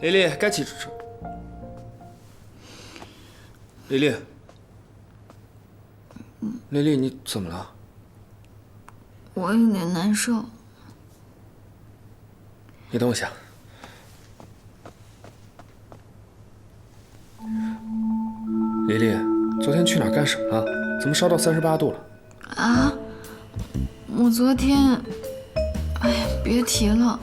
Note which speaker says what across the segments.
Speaker 1: 丽丽，该起吃。丽丽，丽丽，你怎么了？
Speaker 2: 我有点难受。
Speaker 1: 你等我一下。丽丽，昨天去哪儿干什么了？怎么烧到三十八度了？
Speaker 2: 啊！我昨天……哎呀，别提了。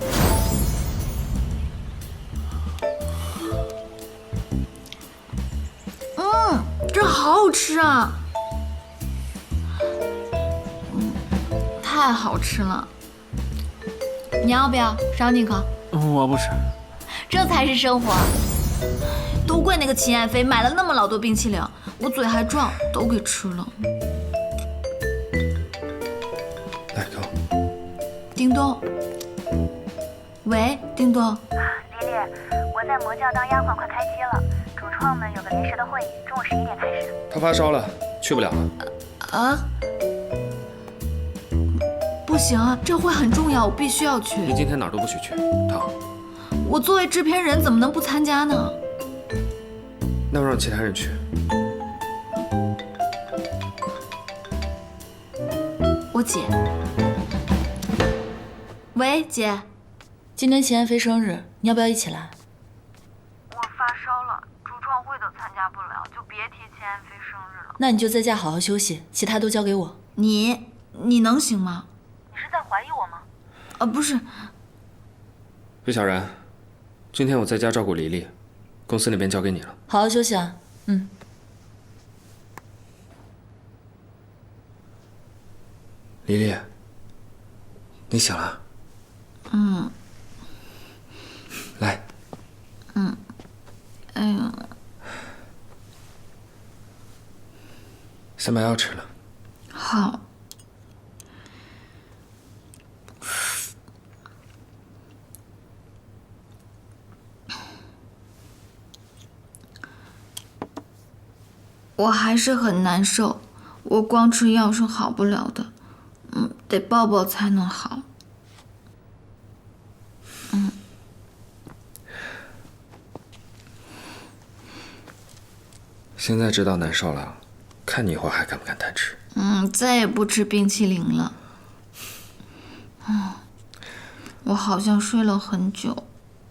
Speaker 2: 好好吃啊！嗯，太好吃了。你要不要赏你一口？
Speaker 3: 我不吃。
Speaker 2: 这才是生活。都怪那个秦爱妃买了那么老多冰淇淋，我嘴还壮，都给吃了。
Speaker 1: 来，给我。
Speaker 2: 叮咚。喂，叮咚。
Speaker 4: 丽丽，我在魔教当丫鬟，快开机了。主创们有个临时的会议，中午十一点开始。
Speaker 1: 他发烧了，去不了了。
Speaker 2: 啊？不行啊，这会很重要，我必须要去。
Speaker 1: 你今天哪儿都不许去，疼。
Speaker 2: 我作为制片人，怎么能不参加呢？
Speaker 1: 那我让其他人去。
Speaker 2: 我姐。喂，姐，今天秦爱妃生日，你要不要一起来？
Speaker 4: 我发烧了，主创会都参加不了，就别提秦爱妃生日了。
Speaker 2: 那你就在家好好休息，其他都交给我。你，你能行吗？
Speaker 4: 你是在怀疑我吗？
Speaker 2: 啊，不是。
Speaker 1: 魏小然，今天我在家照顾黎黎。公司那边交给你了，
Speaker 2: 好好休息啊。嗯。
Speaker 1: 黎黎，你醒了？
Speaker 2: 嗯。
Speaker 1: 来。
Speaker 2: 嗯。哎呀。
Speaker 1: 先把药吃了。
Speaker 2: 好。我还是很难受，我光吃药是好不了的，嗯，得抱抱才能好。嗯。
Speaker 1: 现在知道难受了，看你以后还敢不敢贪吃？
Speaker 2: 嗯，再也不吃冰淇淋了。嗯，我好像睡了很久。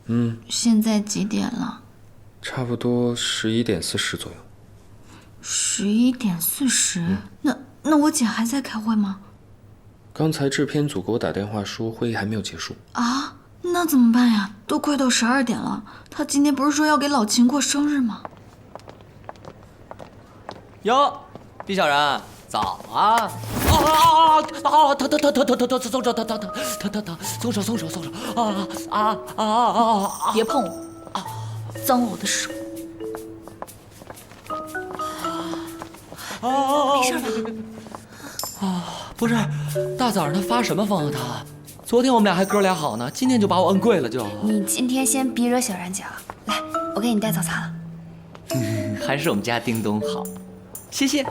Speaker 1: 嗯。
Speaker 2: 现在几点了？
Speaker 1: 差不多十一点四十左右。
Speaker 2: 十一点四十，那那我姐还在开会吗？
Speaker 1: 刚才制片组给我打电话说会议还没有结束
Speaker 2: 啊，那怎么办呀？都快到十二点了，她今天不是说要给老秦过生日吗？
Speaker 3: 哟，毕小然，早啊！啊啊啊！疼疼疼疼疼疼疼！松手，疼疼疼疼疼疼！松手，松手，松手！啊啊啊啊啊！
Speaker 2: 别碰我！啊，脏了我的手！
Speaker 3: 啊，
Speaker 2: 没事吧？
Speaker 3: 啊，不是，大早上他发什么疯啊他？昨天我们俩还哥俩好呢，今天就把我摁跪了就。
Speaker 5: 你今天先别惹小然姐了，来，我给你带早餐了。
Speaker 3: 还是我们家叮咚好，谢谢。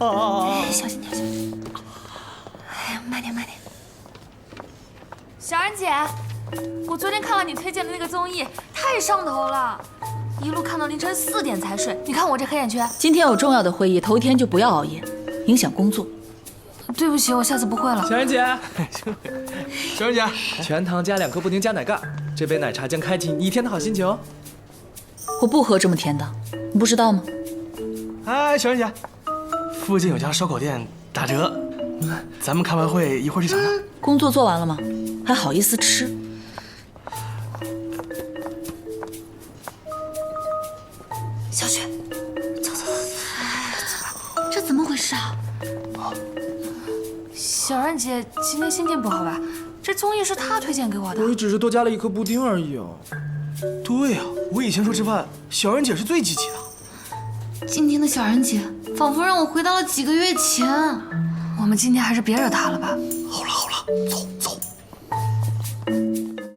Speaker 3: 哦，
Speaker 5: 小心点，小心点。哎呀，慢点，慢点。
Speaker 6: 小然姐，我昨天看了你推荐的那个综艺，太上头了。一路看到凌晨四点才睡，你看我这黑眼圈。
Speaker 2: 今天有重要的会议，头一天就不要熬夜，影响工作。
Speaker 6: 对不起，我下次不会了。
Speaker 7: 小然姐，小然姐，全糖加两颗布丁加奶盖，这杯奶茶将开启你一天的好心情哦。
Speaker 2: 我不喝这么甜的，你不知道吗？
Speaker 7: 哎，小然姐，附近有家烧烤店打折，咱们开完会一会儿去尝尝。
Speaker 2: 工作做完了吗？还好意思吃？
Speaker 5: 小雪，走走走，走，这怎么回事啊？
Speaker 6: 小然姐今天心情不好吧？这综艺是她推荐给我的。
Speaker 7: 我也只是多加了一颗布丁而已啊。对呀，我以前说吃饭，小然姐是最积极的。
Speaker 2: 今天的小然姐仿佛让我回到了几个月前。
Speaker 6: 我们今天还是别惹她了吧。
Speaker 7: 好了好了，走走。